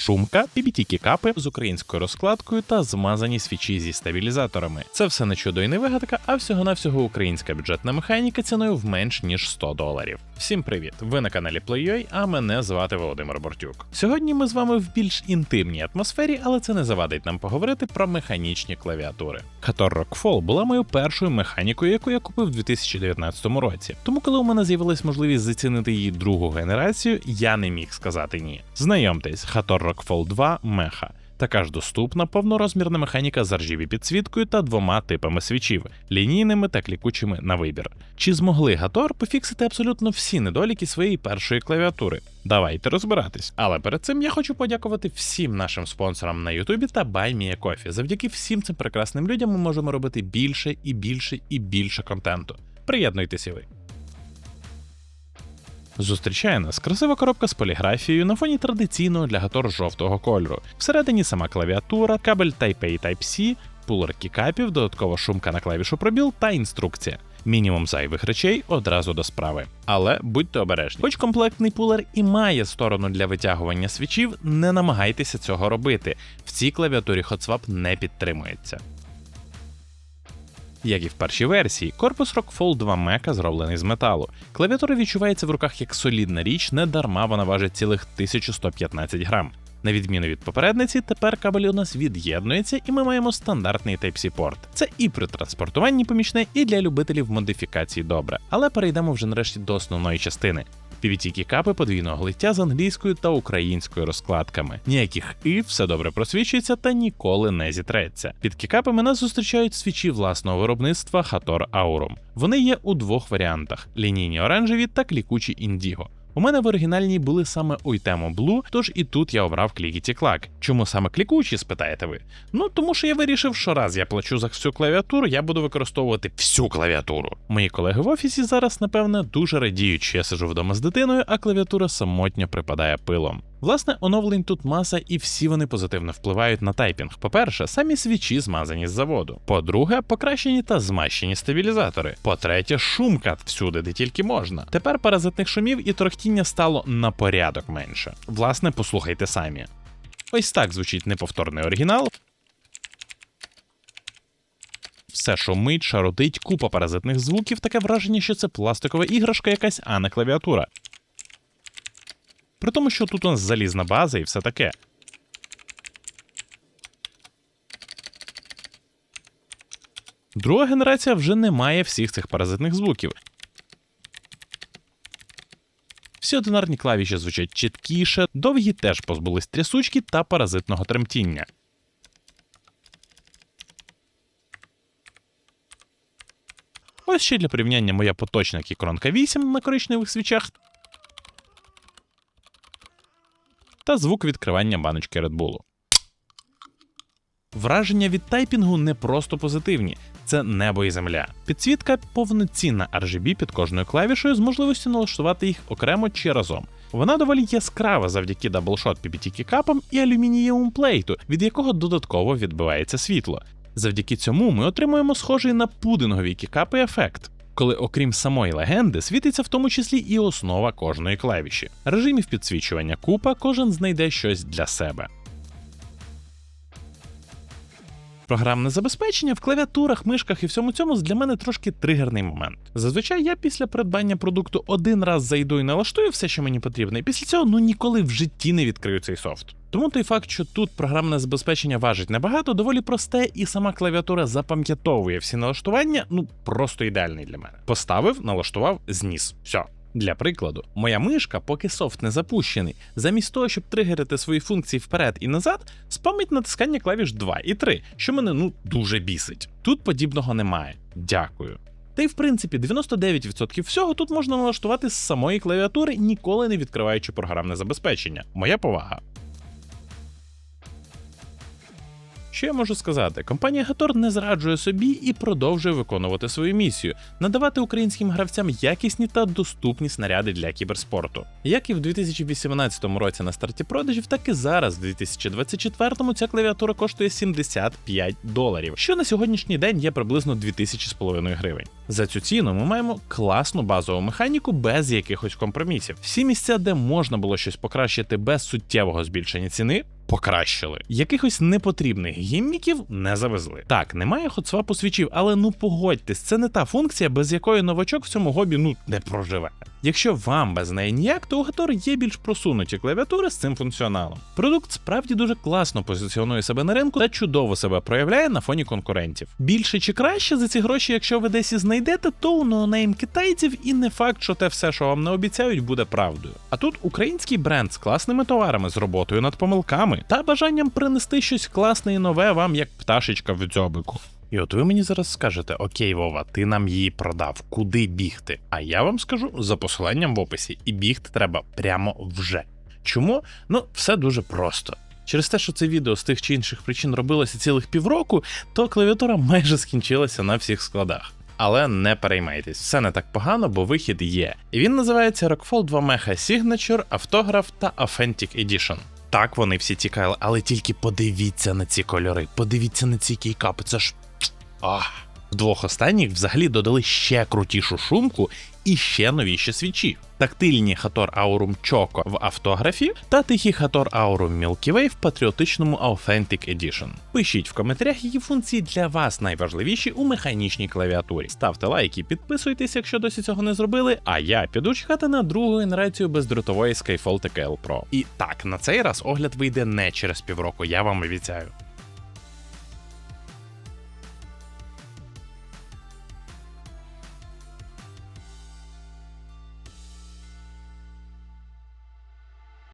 шумка, PBT капи з українською розкладкою та змазані свічі зі стабілізаторами. Це все не чудо і не вигадка, а всього-навсього українська бюджетна механіка ціною в менш ніж 100 доларів. Всім привіт! Ви на каналі PlayUA, а мене звати Володимир Бортюк. Сьогодні ми з вами в більш інтимній атмосфері, але це не завадить нам поговорити про механічні клавіатури. Hator Rockfall була моєю першою механікою, яку я купив у 2019 році. Тому, коли у мене з'явилась можливість зацінити її другу генерацію, я не міг сказати ні. Знайомтесь, Hator Rockfall 2 Меха. Така ж доступна повнорозмірна механіка з RGB підсвіткою та двома типами свічів лінійними та клікучими на вибір. Чи змогли Гатор пофіксити абсолютно всі недоліки своєї першої клавіатури? Давайте розбиратись. Але перед цим я хочу подякувати всім нашим спонсорам на Ютубі та BuyMeACoffee. Завдяки всім цим прекрасним людям ми можемо робити більше і більше і більше контенту. Приєднуйтесь ви. Зустрічає нас красива коробка з поліграфією на фоні традиційного для гатор жовтого кольору. Всередині сама клавіатура, кабель Type-A Type-C, пулер кікапів, додаткова шумка на клавішу пробіл та інструкція. Мінімум зайвих речей одразу до справи. Але будьте обережні. Хоч комплектний пулер і має сторону для витягування свічів, не намагайтеся цього робити. В цій клавіатурі HotSwap не підтримується. Як і в першій версії, корпус Rockfall 2 Mecha зроблений з металу. Клавіатура відчувається в руках як солідна річ, не дарма вона важить цілих 1115 грам. На відміну від попередниці, тепер кабель у нас від'єднується, і ми маємо стандартний Type-C порт. Це і при транспортуванні помічне, і для любителів модифікації добре. Але перейдемо вже нарешті до основної частини. Pvt капи подвійного лиття з англійською та українською розкладками. Ніяких і все добре просвічується та ніколи не зітреться. Під кікапами нас зустрічають свічі власного виробництва Hator Aurum. Вони є у двох варіантах: лінійні оранжеві та клікучі індіго. У мене в оригінальній були саме уйтемо Blue, тож і тут я обрав Clickety Clack. Чому саме клікучі, спитаєте ви? Ну тому що я вирішив, що раз я плачу за всю клавіатуру, я буду використовувати всю клавіатуру. Мої колеги в офісі зараз, напевне, дуже радіють, що я сижу вдома з дитиною, а клавіатура самотньо припадає пилом. Власне, оновлень тут маса, і всі вони позитивно впливають на тайпінг. По-перше, самі свічі змазані з заводу. По-друге, покращені та змащені стабілізатори. По-третє, шумка всюди, де тільки можна. Тепер паразитних шумів і торохтіння стало на порядок менше. Власне, послухайте самі. Ось так звучить неповторний оригінал. Все шумить, шародить, купа паразитних звуків, таке враження, що це пластикова іграшка якась, а не клавіатура. При тому, що тут у нас залізна база і все таке. Друга генерація вже не має всіх цих паразитних звуків. Всі одинарні клавіші звучать чіткіше, довгі теж позбулись трясучки та паразитного тремтіння. Ось ще для порівняння моя поточна кікронка 8 на коричневих свічах та звук відкривання баночки Red Bull. Враження від тайпінгу не просто позитивні, це небо і земля. Підсвітка повноцінна RGB під кожною клавішою з можливістю налаштувати їх окремо чи разом. Вона доволі яскрава завдяки даблшот PBT капам і алюмінієвому плейту, від якого додатково відбивається світло. Завдяки цьому ми отримуємо схожий на пудингові кікапи ефект коли, окрім самої легенди, світиться в тому числі і основа кожної клавіші. Режимів підсвічування купа кожен знайде щось для себе. Програмне забезпечення в клавіатурах, мишках і всьому цьому для мене трошки тригерний момент. Зазвичай я після придбання продукту один раз зайду і налаштую все, що мені потрібно, і після цього ну ніколи в житті не відкрию цей софт. Тому той факт, що тут програмне забезпечення важить небагато, доволі просте, і сама клавіатура запам'ятовує всі налаштування, ну просто ідеальний для мене. Поставив, налаштував, зніс. Все. Для прикладу, моя мишка, поки софт не запущений, замість того, щоб тригерити свої функції вперед і назад, спамить натискання клавіш 2 і 3, що мене ну дуже бісить. Тут подібного немає. Дякую. Та й в принципі 99% всього тут можна налаштувати з самої клавіатури, ніколи не відкриваючи програмне забезпечення. Моя повага. Що я можу сказати? Компанія Гатор не зраджує собі і продовжує виконувати свою місію надавати українським гравцям якісні та доступні снаряди для кіберспорту. Як і в 2018 році на старті продажів, так і зараз, в 2024-му, ця клавіатура коштує 75 доларів, що на сьогоднішній день є приблизно 2000 з половиною гривень. За цю ціну ми маємо класну базову механіку без якихось компромісів. Всі місця, де можна було щось покращити без суттєвого збільшення ціни. Покращили. Якихось непотрібних гімміків не завезли. Так, немає хотсвапу свічів, але ну погодьтесь, це не та функція, без якої новачок в цьому гобі ну не проживе. Якщо вам без неї ніяк, то у Гатор є більш просунуті клавіатури з цим функціоналом. Продукт справді дуже класно позиціонує себе на ринку та чудово себе проявляє на фоні конкурентів. Більше чи краще за ці гроші, якщо ви десь і знайдете, то у ноунейм китайців і не факт, що те все, що вам не обіцяють, буде правдою. А тут український бренд з класними товарами, з роботою над помилками та бажанням принести щось класне і нове вам як пташечка в дзьобику. І от ви мені зараз скажете: Окей, Вова, ти нам її продав, куди бігти? А я вам скажу за посиланням в описі, і бігти треба прямо вже. Чому? Ну, все дуже просто. Через те, що це відео з тих чи інших причин робилося цілих півроку, то клавіатура майже скінчилася на всіх складах. Але не переймайтесь, все не так погано, бо вихід є. І він називається Rockfall 2 Mecha Signature, Автограф та Authentic Edition. Так, вони всі тікали, але тільки подивіться на ці кольори, подивіться на ці кейкапи, це ж. Ах. В двох останніх взагалі додали ще крутішу шумку і ще новіші свічі. Тактильні Хатор Aurum Choco в автографі та тихі Хатор Aurum Milky Way в патріотичному Authentic Edition. Пишіть в коментарях, які функції для вас найважливіші у механічній клавіатурі. Ставте лайки, підписуйтесь, якщо досі цього не зробили. А я піду чекати на другу генерацію бездротової Skyfall TKL Pro. І так, на цей раз огляд вийде не через півроку, я вам обіцяю.